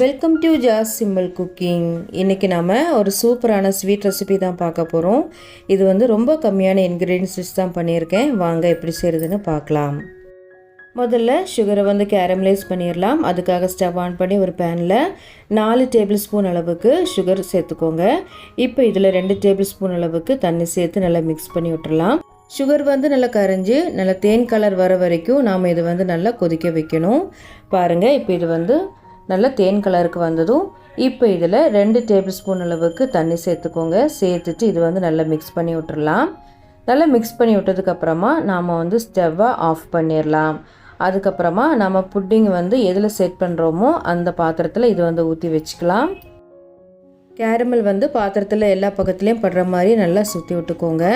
Welcome to Jas simple cooking இன்றைக்கி நாம் ஒரு சூப்பரான ஸ்வீட் ரெசிபி தான் பார்க்க போகிறோம் இது வந்து ரொம்ப கம்மியான இன்க்ரீடியன்ஸ் வச்சு தான் பண்ணியிருக்கேன். வாங்க எப்படி செய்கிறதுன்னு பார்க்கலாம். முதல்ல சுகரை வந்து கேரமலைஸ் பண்ணிடலாம் அதுக்காக ஸ்டவ் ஆன் பண்ணி ஒரு பேனில் நாலு டேபிள் ஸ்பூன் அளவுக்கு சுகர் சேர்த்துக்கோங்க. இப்போ இதில் ரெண்டு டேபிள் ஸ்பூன் அளவுக்கு தண்ணி சேர்த்து நல்லா மிக்ஸ் பண்ணி விட்டுறலாம் சுகர் வந்து நல்லா கரைஞ்சி நல்லா தேன் கலர் வர வரைக்கும் நாம் இதை வந்து நல்லா கொதிக்க வைக்கணும். பாருங்கள் இப்போ இது வந்து நல்லா தேன் கலருக்கு வந்ததும் இப்போ இதில் ரெண்டு டேபிள் ஸ்பூன் அளவுக்கு தண்ணி சேர்த்துக்கோங்க. சேர்த்துட்டு இது வந்து நல்லா மிக்ஸ் பண்ணி விட்டுடலாம் நல்லா மிக்ஸ் பண்ணி விட்டதுக்கப்புறமா நாம் வந்து ஸ்டவ்வை ஆஃப் பண்ணிடலாம் அதுக்கப்புறமா நம்ம புட்டிங் வந்து எதில் செட் பண்ணுறோமோ அந்த பாத்திரத்தில் இது வந்து ஊற்றி வச்சுக்கலாம். கேரமல் வந்து பாத்திரத்தில் எல்லா பக்கத்துலேயும் படுற மாதிரி நல்லா சுற்றி விட்டுக்கோங்க.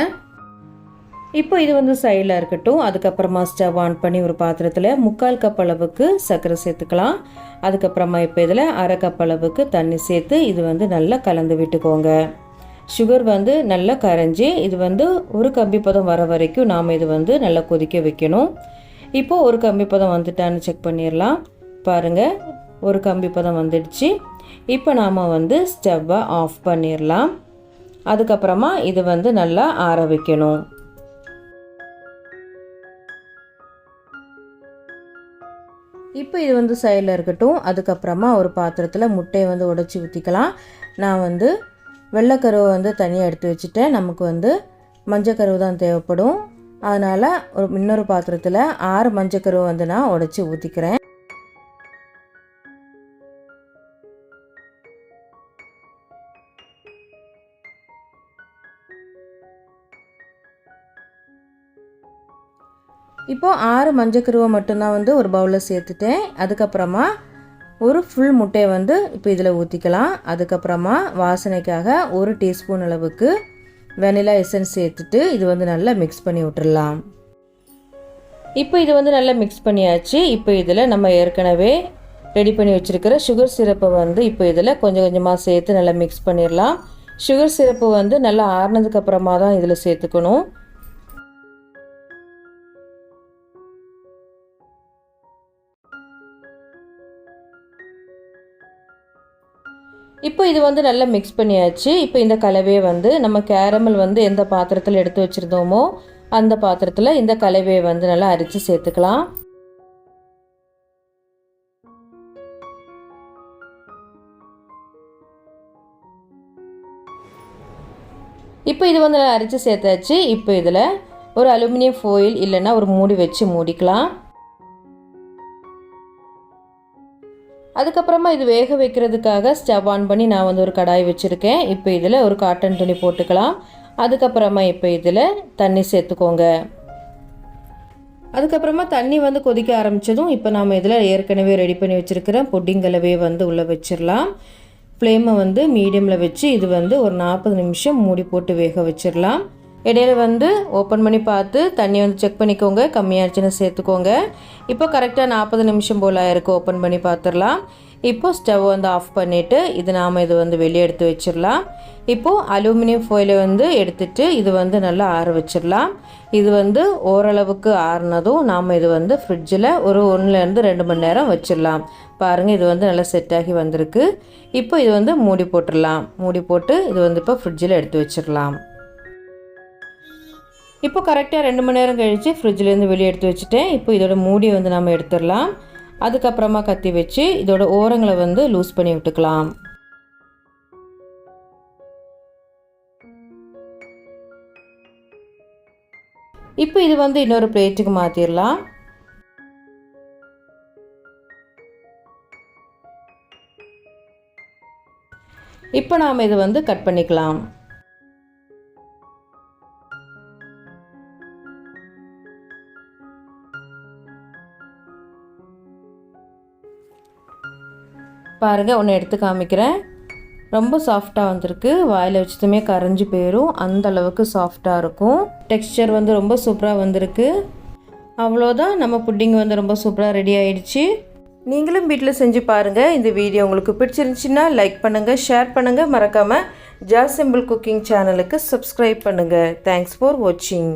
இப்போ இது வந்து சைடில் இருக்கட்டும். அதுக்கப்புறமா ஸ்டவ் ஆன் பண்ணி ஒரு பாத்திரத்தில் முக்கால் கப் அளவுக்கு சர்க்கரை சேர்த்துக்கலாம். அதுக்கப்புறமா இப்போ இதில் அரை கப் அளவுக்கு தண்ணி சேர்த்து இது வந்து நல்லா கலந்து விட்டுக்கோங்க. சுகர் வந்து நல்லா கரைஞ்சி இது வந்து ஒரு கம்பி பதம் வர வரைக்கும் நாம் இது வந்து நல்லா கொதிக்க வைக்கணும். இப்போது ஒரு கம்பி பதம் வந்துட்டான்னு செக் பண்ணிடலாம் பாருங்கள் ஒரு கம்பி பதம் வந்துடுச்சு. இப்போ நாம் வந்து ஸ்டவ்வை ஆஃப் பண்ணிடலாம் அதுக்கப்புறமா இது வந்து நல்லா ஆற வைக்கணும். இப்போ இது வந்து சைடில் இருக்கட்டும். அதுக்கப்புறமா ஒரு பாத்திரத்தில் முட்டையை வந்து உடச்சி ஊற்றிக்கலாம் நான் வந்து வெள்ளைக்கருவை வந்து தனியாக எடுத்து வச்சுட்டேன். நமக்கு வந்து மஞ்சக்கருவு தான் தேவைப்படும். அதனால் ஒரு இன்னொரு பாத்திரத்தில் ஆறு மஞ்சக்கருவை வந்து நான் உடச்சி ஊற்றிக்கிறேன் இப்போது ஆறு மஞ்சக்கருவை மட்டும்தான் வந்து ஒரு பவுலில் சேர்த்துட்டேன். அதுக்கப்புறமா ஒரு ஃபுல் முட்டையை வந்து இப்போ இதில் ஊற்றிக்கலாம் அதுக்கப்புறமா வாசனைக்காக ஒரு டீஸ்பூன் அளவுக்கு வெனிலா எசன்ஸ் சேர்த்துட்டு இது வந்து நல்லா மிக்ஸ் பண்ணி விட்டுடலாம் இப்போ இது வந்து நல்லா மிக்ஸ் பண்ணியாச்சு. இப்போ இதில் நம்ம ஏற்கனவே ரெடி பண்ணி வச்சுருக்கிற சுகர் சிரப்பை வந்து இப்போ இதில் கொஞ்சம் கொஞ்சமாக சேர்த்து நல்லா மிக்ஸ் பண்ணிடலாம். சுகர் சிரப்பு வந்து நல்லா ஆறுனதுக்கப்புறமா தான் இதில் சேர்த்துக்கணும். இப்போ இது வந்து நல்லா மிக்ஸ் பண்ணியாச்சு. இப்போ இந்த கலவையை வந்து நம்ம கேரமல் வந்து எந்த பாத்திரத்தில் எடுத்து வச்சுருந்தோமோ அந்த பாத்திரத்தில் இந்த கலவையை வந்து நல்லா அரித்து சேர்த்துக்கலாம். இப்போ இது வந்து நல்லா அரித்து சேர்த்தாச்சு. இப்போ இதில் ஒரு அலுமினியம் ஃபோயில் இல்லைன்னா ஒரு மூடி வச்சு மூடிக்கலாம். அதுக்கப்புறமா இது வேக வைக்கிறதுக்காக ஸ்டவ் ஆன் பண்ணி நான் வந்து ஒரு கடாய் வச்சுருக்கேன். இப்போ இதில் ஒரு காட்டன் துணி போட்டுக்கலாம். அதுக்கப்புறமா இப்போ இதில் தண்ணி சேர்த்துக்கோங்க. அதுக்கப்புறமா தண்ணி வந்து கொதிக்க ஆரம்பித்ததும் இப்போ நாம் இதில் ஏற்கனவே ரெடி பண்ணி வச்சுருக்கிற பொட்டிங்கலவே வந்து உள்ளே வச்சிடலாம். ஃப்ளேமை வந்து மீடியமில் வச்சு இது வந்து ஒரு நாற்பது நிமிஷம் மூடி போட்டு வேக வச்சிடலாம். இடையில வந்து ஓப்பன் பண்ணி பார்த்து தண்ணி வந்து செக் பண்ணிக்கோங்க கம்மியாகிடுச்சுன்னு சேர்த்துக்கோங்க. இப்போ கரெக்டாக நாற்பது நிமிஷம் போல் இருக்குது ஓப்பன் பண்ணி பார்த்துடலாம். இப்போது ஸ்டவ் வந்து ஆஃப் பண்ணிவிட்டு இது நாம் இது வந்து வெளியே எடுத்து வச்சிடலாம். இப்போது அலுமினியம் ஃபோயிலை வந்து எடுத்துட்டு இது வந்து நல்லா ஆற வச்சிடலாம். இது வந்து ஓரளவுக்கு ஆறுனதும் நாம் இது வந்து ஃப்ரிட்ஜில் ஒரு ஒன்றுலேருந்து ரெண்டு மணி நேரம் வச்சிடலாம். பாருங்கள் இது வந்து நல்லா செட் ஆகி வந்திருக்கு. இப்போ இது வந்து மூடி போட்டுடலாம். மூடி போட்டு இது வந்து இப்போ ஃப்ரிட்ஜில் எடுத்து வச்சிடலாம். இப்போ கரெக்டாக ரெண்டு மணி நேரம் கழித்து ஃப்ரிட்ஜ்லேருந்து வெளியே எடுத்து வச்சுட்டேன். இப்போ இதோட மூடியை வந்து நம்ம எடுத்துடலாம். அதுக்கப்புறமா கத்தி வச்சு இதோட ஓரங்களை வந்து லூஸ் பண்ணி விட்டுக்கலாம். இப்போ இது வந்து இன்னொரு பிளேட்டுக்கு மாற்றிடலாம் இப்போ நாம் இதை வந்து கட் பண்ணிக்கலாம். பாருங்கள் ஒன்று எடுத்து காமிக்கிறேன். ரொம்ப சாஃப்டாக வந்திருக்கு. வாயில் வச்சதுமே கரைஞ்சி போயிடும் அந்த அளவுக்கு சாஃப்டாக இருக்கும். டெக்ஸ்டர் வந்து ரொம்ப சூப்பராக வந்திருக்கு. அவ்வளோதான் நம்ம புட்டிங் வந்து ரொம்ப சூப்பராக ரெடி ஆயிடுச்சு. நீங்களும் வீட்டில் செஞ்சு பாருங்கள் இந்த வீடியோ உங்களுக்கு பிடிச்சிருந்துச்சின்னா லைக் பண்ணுங்கள் ஷேர் பண்ணுங்கள் மறக்காமல் ஜா சிம்பிள் குக்கிங் சேனலுக்கு சப்ஸ்கிரைப் பண்ணுங்கள் தேங்க்ஸ் ஃபார் வாட்சிங்